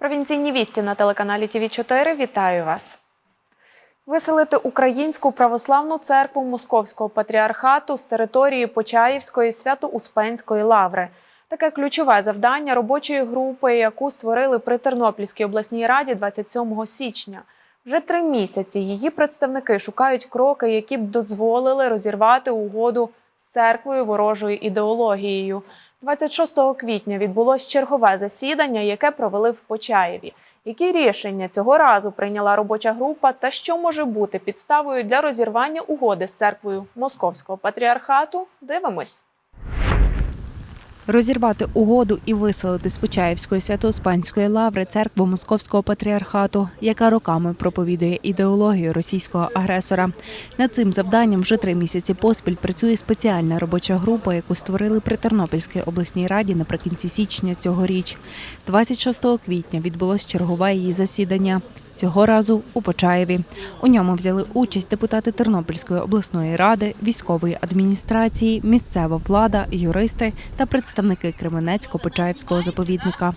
Провінційні вісті на телеканалі ТВ 4 Вітаю вас. Виселити Українську православну церкву Московського патріархату з території Почаївської свято-Успенської лаври. Таке ключове завдання робочої групи, яку створили при Тернопільській обласній раді 27 січня. Вже три місяці її представники шукають кроки, які б дозволили розірвати угоду з церквою ворожою ідеологією. 26 квітня відбулось чергове засідання, яке провели в Почаєві. Які рішення цього разу прийняла робоча група та що може бути підставою для розірвання угоди з церквою Московського патріархату? Дивимось. Розірвати угоду і виселити з Почаївської свято-Успенської лаври церкву Московського патріархату, яка роками проповідує ідеологію російського агресора. Над цим завданням вже три місяці поспіль працює спеціальна робоча група, яку створили при Тернопільській обласній раді наприкінці січня цьогоріч. 26 квітня відбулось чергове її засідання. Цього разу у Почаєві. У ньому взяли участь депутати Тернопільської обласної ради, військової адміністрації, місцева влада, юристи та представники Кременецько-Почаївського заповідника.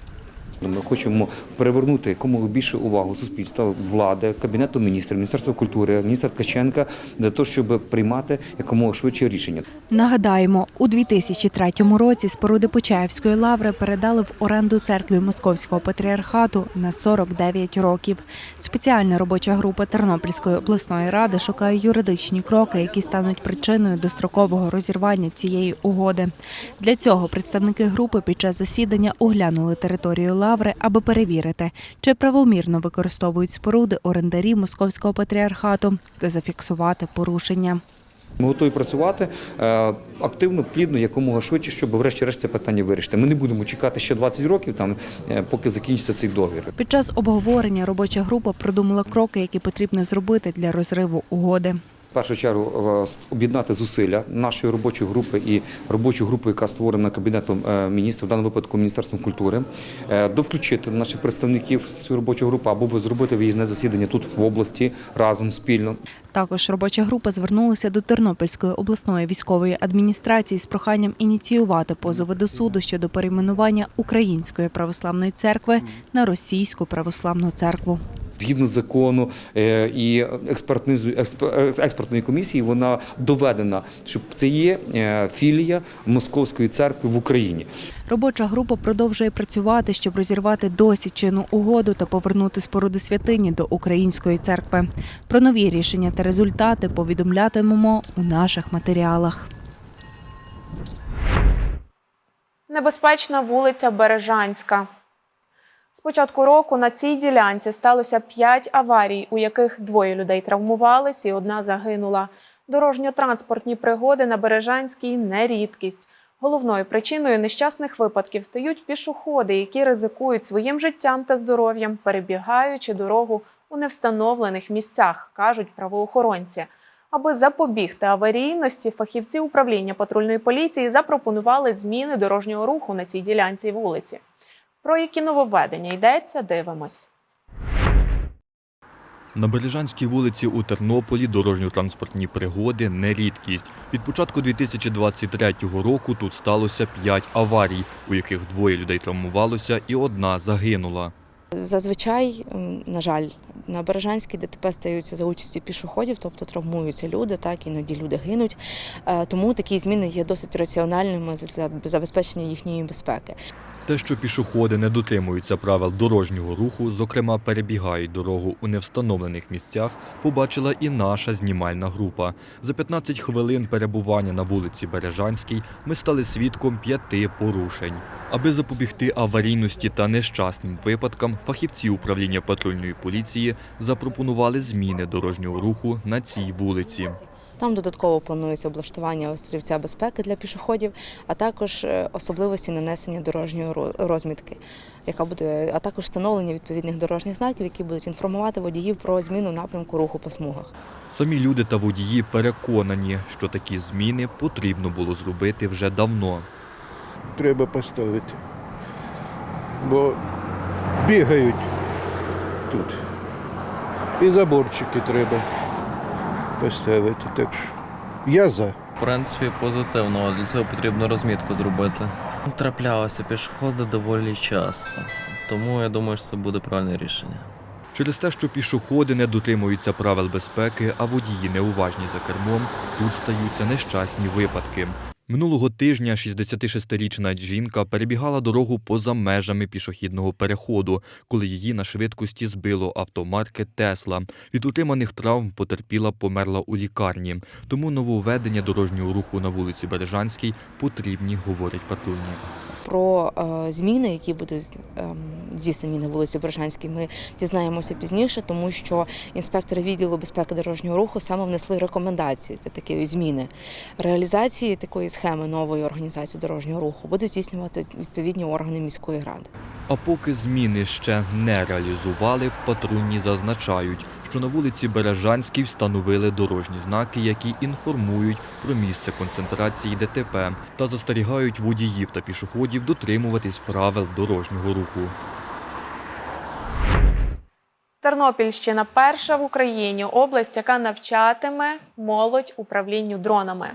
Ми хочемо перевернути якомога більше увагу суспільства, влади, кабінету міністрів, міністерства культури, міністра Ткаченка для того, щоб приймати якомога швидше рішення. Нагадаємо, у 2003 році споруди Почаївської лаври передали в оренду церкві Московського патріархату на 49 років. Спеціальна робоча група Тернопільської обласної ради шукає юридичні кроки, які стануть причиною дострокового розірвання цієї угоди. Для цього представники групи під час засідання оглянули територію лаври, аби перевірити, чи правомірно використовують споруди орендарі Московського патріархату та зафіксувати порушення. Ми готові працювати е, активно, плідно, якомога швидше, щоб врешті-решт це питання вирішити. Ми не будемо чекати ще 20 років, там е, поки закінчиться цей договір. Під час обговорення робоча група продумала кроки, які потрібно зробити для розриву угоди. В першу чергу е, об'єднати зусилля нашої робочої групи і робочу групу, яка створена кабінетом е, міністрів, в даному випадку міністерством культури, е, довключити наших представників в цю робочу групу або зробити виїзне засідання тут в області разом спільно. Також робоча група звернулася до Тернопільської обласної військової адміністрації з проханням ініціювати позови до суду щодо перейменування Української православної церкви на Російську православну церкву. Згідно закону е, і експ- експертної комісії, вона доведена, що це є е, філія Московської церкви в Україні. Робоча група продовжує працювати, щоб розірвати досі чинну угоду та повернути споруди святині до української церкви. Про нові рішення та результати повідомлятимемо у наших матеріалах. Небезпечна вулиця Бережанська. З початку року на цій ділянці сталося п'ять аварій, у яких двоє людей травмувались і одна загинула. Дорожньо-транспортні пригоди на Бережанській не рідкість. Головною причиною нещасних випадків стають пішоходи, які ризикують своїм життям та здоров'ям, перебігаючи дорогу у невстановлених місцях, кажуть правоохоронці. Аби запобігти аварійності, фахівці управління патрульної поліції запропонували зміни дорожнього руху на цій ділянці вулиці. Про які нововведення йдеться, дивимось. На Бережанській вулиці у Тернополі дорожньо-транспортні пригоди не рідкість. Від початку 2023 року тут сталося 5 аварій, у яких двоє людей травмувалося і одна загинула. Зазвичай, на жаль, на Бережанській ДТП стаються за участю пішоходів, тобто травмуються люди, так іноді люди гинуть. Е, Тому такі зміни є досить раціональними для забезпечення їхньої безпеки. Те, що пішоходи не дотримуються правил дорожнього руху, зокрема перебігають дорогу у невстановлених місцях, побачила і наша знімальна група. За 15 хвилин перебування на вулиці Бережанській ми стали свідком п'яти порушень. Аби запобігти аварійності та нещасним випадкам, фахівці управління патрульної поліції запропонували зміни дорожнього руху на цій вулиці. Там додатково планується облаштування острівця безпеки для пішоходів, а також е, особливості нанесення дорожньої розмітки, яка буде, а також встановлення відповідних дорожніх знаків, які будуть інформувати водіїв про зміну напрямку руху по смугах. Самі люди та водії переконані, що такі зміни потрібно було зробити вже давно. треба поставити. Бо бігають тут. І заборчики треба поставити. Так що я за. В принципі, позитивно. Для цього потрібно розмітку зробити. Траплялися пішоходи доволі часто, тому я думаю, що це буде правильне рішення. Через те, що пішоходи не дотримуються правил безпеки, а водії неуважні за кермом, тут стаються нещасні випадки. Минулого тижня 66-річна жінка перебігала дорогу поза межами пішохідного переходу, коли її на швидкості збило автомарки Тесла. Від утриманих травм потерпіла померла у лікарні. Тому нововведення дорожнього руху на вулиці Бережанській потрібні, говорять патрульні. Про е, зміни, які будуть ем, здійснені на вулиці Бережанській, ми дізнаємося пізніше, тому що інспектори відділу безпеки дорожнього руху саме внесли рекомендації та такі зміни. Реалізації такої схеми нової організації дорожнього руху будуть здійснювати відповідні органи міської ради. А поки зміни ще не реалізували, патрульні зазначають, що на вулиці Бережанській встановили дорожні знаки, які інформують про місце концентрації ДТП та застерігають водіїв та пішоходів дотримуватись правил дорожнього руху. Тернопільщина перша в Україні область, яка навчатиме молодь управлінню дронами.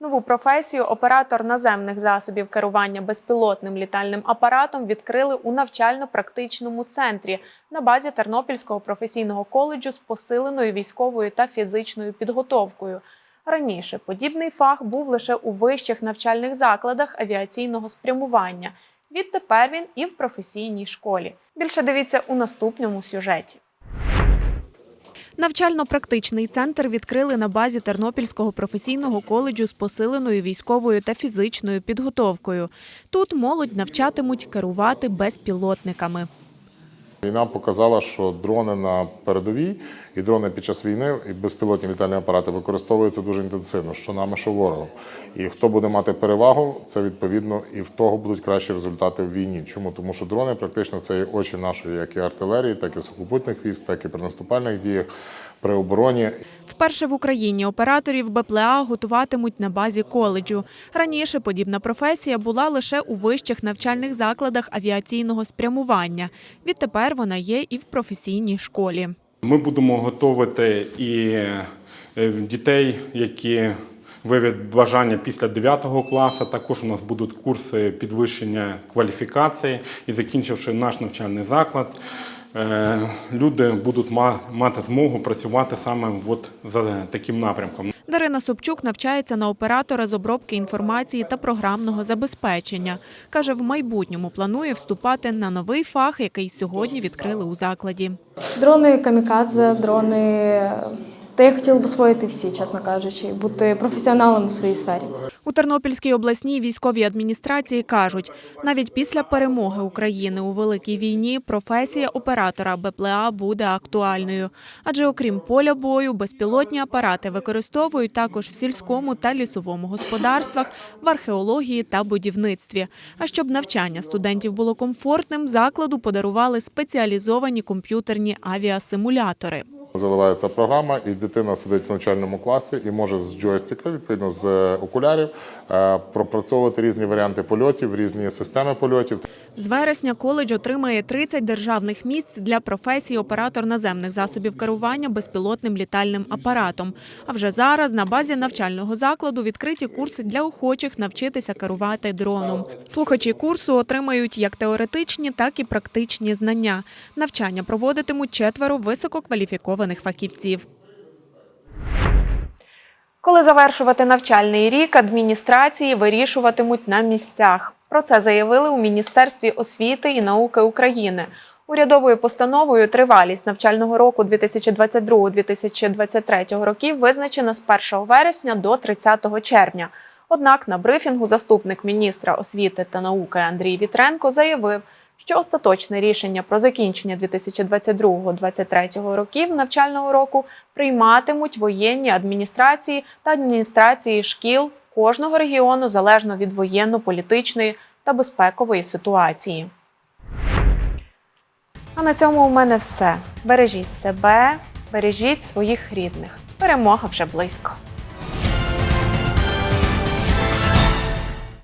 Нову професію оператор наземних засобів керування безпілотним літальним апаратом відкрили у навчально-практичному центрі на базі Тернопільського професійного коледжу з посиленою військовою та фізичною підготовкою. Раніше подібний фах був лише у вищих навчальних закладах авіаційного спрямування. Відтепер він і в професійній школі. Більше дивіться у наступному сюжеті. Навчально-практичний центр відкрили на базі Тернопільського професійного коледжу з посиленою військовою та фізичною підготовкою. Тут молодь навчатимуть керувати безпілотниками. Війна показала, що дрони на передовій і дрони під час війни і безпілотні літальні апарати використовуються дуже інтенсивно, що нами, що ворогом. І хто буде мати перевагу, це відповідно і в того будуть кращі результати в війні. Чому? Тому що дрони практично це є очі нашої, як і артилерії, так і сухопутних військ, так і при наступальних діях, при обороні. Вперше в Україні операторів БПЛА готуватимуть на базі коледжу. Раніше подібна професія була лише у вищих навчальних закладах авіаційного спрямування. Відтепер вона є і в професійній школі. Ми будемо готувати і е, дітей, які виявлять бажання після 9 класу. Також у нас будуть курси підвищення кваліфікації. І закінчивши наш навчальний заклад, е, люди будуть мати змогу працювати саме от за таким напрямком. Дарина Собчук навчається на оператора з обробки інформації та програмного забезпечення. Каже, в майбутньому планує вступати на новий фах, який сьогодні відкрили у закладі. Дрони камікадзе, дрони. Та я хотіла б освоїти всі, чесно кажучи, бути професіоналом у своїй сфері. У Тернопільській обласній військовій адміністрації кажуть, навіть після перемоги України у великій війні професія оператора БПЛА буде актуальною. Адже окрім поля бою, безпілотні апарати використовують також в сільському та лісовому господарствах, в археології та будівництві. А щоб навчання студентів було комфортним, закладу подарували спеціалізовані комп'ютерні авіасимулятори. Заливається програма, і дитина сидить в навчальному класі і може з джойстика, відповідно з окулярів, пропрацьовувати різні варіанти польотів, різні системи польотів. З вересня коледж отримає 30 державних місць для професії оператор наземних засобів керування безпілотним літальним апаратом. А вже зараз на базі навчального закладу відкриті курси для охочих навчитися керувати дроном. Слухачі курсу отримають як теоретичні, так і практичні знання. Навчання проводитимуть четверо висококваліфікованих фахівців. Коли завершувати навчальний рік, адміністрації вирішуватимуть на місцях. Про це заявили у Міністерстві освіти і науки України. Урядовою постановою тривалість навчального року 2022-2023 років визначена з 1 вересня до 30 червня. Однак на брифінгу заступник міністра освіти та науки Андрій Вітренко заявив, що остаточне рішення про закінчення 2022-2023 років навчального року прийматимуть воєнні адміністрації та адміністрації шкіл кожного регіону залежно від воєнно-політичної та безпекової ситуації. А на цьому у мене все. Бережіть себе, бережіть своїх рідних. Перемога вже близько.